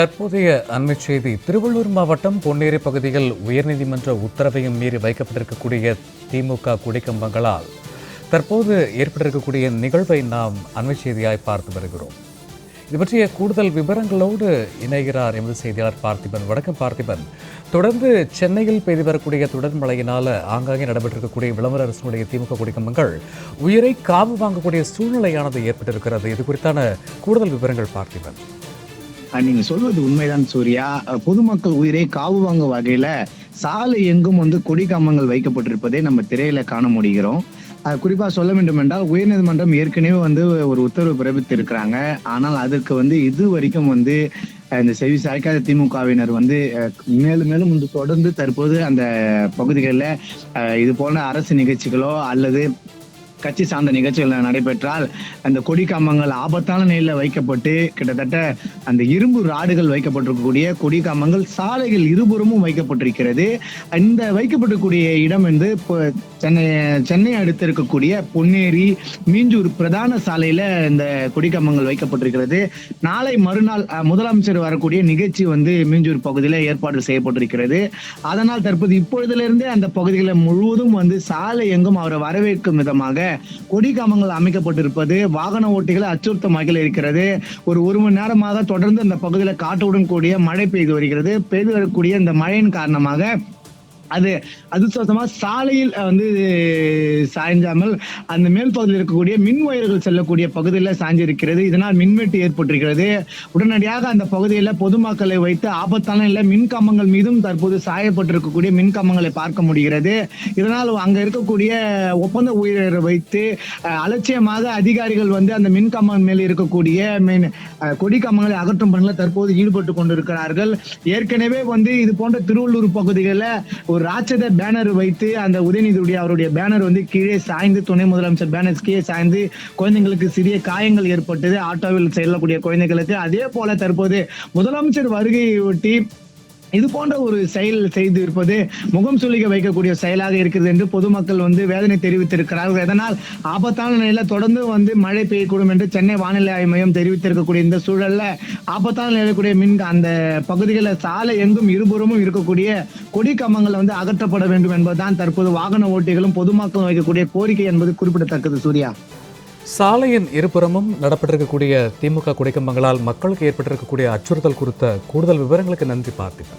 தற்போதைய அண்மை செய்தி திருவள்ளூர் மாவட்டம் பொன்னேரி பகுதியில் உயர்நீதிமன்ற உத்தரவையும் மீறி வைக்கப்பட்டிருக்கக்கூடிய திமுக குடிக்கம்பங்களால் தற்போது ஏற்பட்டிருக்கக்கூடிய நிகழ்வை நாம் அண்மைச் செய்தியாய் பார்த்து வருகிறோம். இது பற்றிய கூடுதல் விவரங்களோடு இணைகிறார் எமது செய்தியாளர் பார்த்திபன். வணக்கம் பார்த்திபன். தொடர்ந்து சென்னையில் பெய்து வரக்கூடிய தொடர் மழையினால் ஆங்காங்கே நடைபெற்றிருக்கக்கூடிய விளம்பர அரசனுடைய திமுக குடிக்கம்பங்கள் உயிரை காவு வாங்கக்கூடிய சூழ்நிலையானது ஏற்பட்டிருக்கிறது. இது குறித்தான கூடுதல் விவரங்கள் பார்த்திபன். நீங்க சொல்வது உண்மைதான் சூர்யா. பொதுமக்கள் உயிரை காவு வாங்க வகையில சாலை எங்கும் வந்து கொடி கம்பங்கள் வைக்கப்பட்டிருப்பதை நம்ம திரையில காண முடிகிறோம். குறிப்பா சொல்ல வேண்டும் என்றால் உயர்நீதிமன்றம் ஏற்கனவே வந்து ஒரு உத்தரவு பிறப்பித்திருக்கிறாங்க. ஆனால் அதற்கு வந்து இது வரைக்கும் வந்து இந்த செவி சாய்க்காத திமுகவினர் வந்து மேலும் மேலும் வந்து தொடர்ந்து தற்போது அந்த பகுதிகளில் இது போன்ற அரசு நிகழ்ச்சிகளோ அல்லது கட்சி சார்ந்த நிகழ்ச்சிகள் நடைபெற்றால் அந்த கொடி கம்பங்கள் ஆபத்தான நிலையில் வைக்கப்பட்டு கிட்டத்தட்ட அந்த இரும்பு ராடுகள் வைக்கப்பட்டிருக்கக்கூடிய கொடி கம்பங்கள் சாலைகள் இருபுறமும் வைக்கப்பட்டிருக்கிறது. இந்த வைக்கப்பட்டிருக்கக்கூடிய இடம் வந்து இப்போ சென்னை சென்னை அடுத்து இருக்கக்கூடிய பொன்னேரி மீஞ்சூர் பிரதான சாலையில இந்த கொடி கம்பங்கள் வைக்கப்பட்டிருக்கிறது. நாளை மறுநாள் முதலமைச்சர் வரக்கூடிய நிகழ்ச்சி வந்து மீஞ்சூர் பகுதியில் ஏற்பாடு செய்யப்பட்டிருக்கிறது. அதனால் தற்போது இப்பொழுதிலிருந்தே அந்த பகுதிகளில் முழுவதும் வந்து சாலை எங்கும் அவரை வரவேற்கும் விதமாக கொடி கம்பங்கள் அமைக்கப்பட்டிருப்பது வாகன ஓட்டிகளை அச்சுறுத்தும் வகையில் இருக்கிறது. ஒரு ஒரு மணி நேரமாக தொடர்ந்து அந்த பகுதியில் காட்டுடன் கூடிய மழை பெய்து வருகிறது. பெய்து வரக்கூடிய இந்த மழையின் காரணமாக அது அதிர்ஷ்டவசமா சாலையில் வந்து சாய்ஞ்சாமல் அந்த மேல் பகுதியில் இருக்கக்கூடிய மின் ஒயர்கள் செல்லக்கூடிய பகுதியில் சாய்ஞ்சிருக்கிறது இதனால் மின்வெட்டு ஏற்பட்டிருக்கிறது. உடனடியாக அந்த பகுதியில் பொதுமக்களை வைத்து ஆபத்தான இல்லை மின் கம்பங்கள் மீதும் தற்போது சாயப்பட்டிருக்கக்கூடிய மின் கம்பங்களை பார்க்க முடிகிறது. இதனால் அங்க இருக்கக்கூடிய ஒப்பந்த ஊழியரை வைத்து அலட்சியமாக அதிகாரிகள் வந்து அந்த மின் கம்பங்கள் மேல் இருக்கக்கூடிய மின் கொடி கம்பங்களை அகற்றும் பணியில் தற்போது ஈடுபட்டு கொண்டிருக்கிறார்கள். ஏற்கனவே வந்து இது போன்ற திருவள்ளூர் பகுதிகளில் ஒரு ராட்சத பேனர் வைத்து அந்த உதயநிதியுடைய அவருடைய பேனர் வந்து கீழே சாய்ந்து துணை முதலமைச்சர் பேனர் கீழே சாய்ந்து குழந்தைங்களுக்கு சிறிய காயங்கள் ஏற்பட்டது. ஆட்டோவில் செல்லக்கூடிய குழந்தைகளுக்கு அதே போல தற்போது முதலமைச்சர் வருகையை ஒட்டி இது போன்ற ஒரு செயல் செய்து இருப்பது முகம் சுளிக்க வைக்கக்கூடிய செயலாக இருக்கிறது என்று பொதுமக்கள் வந்து வேதனை தெரிவித்திருக்கிறார்கள். இதனால் ஆபத்தான நிலையில தொடர்ந்து வந்து மழை பெய்யக்கூடும் என்று சென்னை வானிலை ஆய்வு மையம் தெரிவித்திருக்கக்கூடிய இந்த சூழல்ல ஆபத்தான நிலையக்கூடிய மின் அந்த பகுதிகளில் சாலை எங்கும் இருபுறமும் இருக்கக்கூடிய கொடி கம்பங்கள் வந்து அகற்றப்பட வேண்டும் என்பதுதான் தற்போது வாகன ஓட்டிகளும் பொதுமக்களும் வைக்கக்கூடிய கோரிக்கை என்பது குறிப்பிடத்தக்கது. சூர்யா. சாலையின் இருபுறமும் நடப்பட்டிருக்கக்கூடிய திமுக கொடிக்கம்பங்களால் மக்களுக்கு ஏற்பட்டிருக்கக்கூடிய அச்சுறுத்தல் குறித்த கூடுதல் விவரங்களுக்கு நன்றி பார்த்திபன்.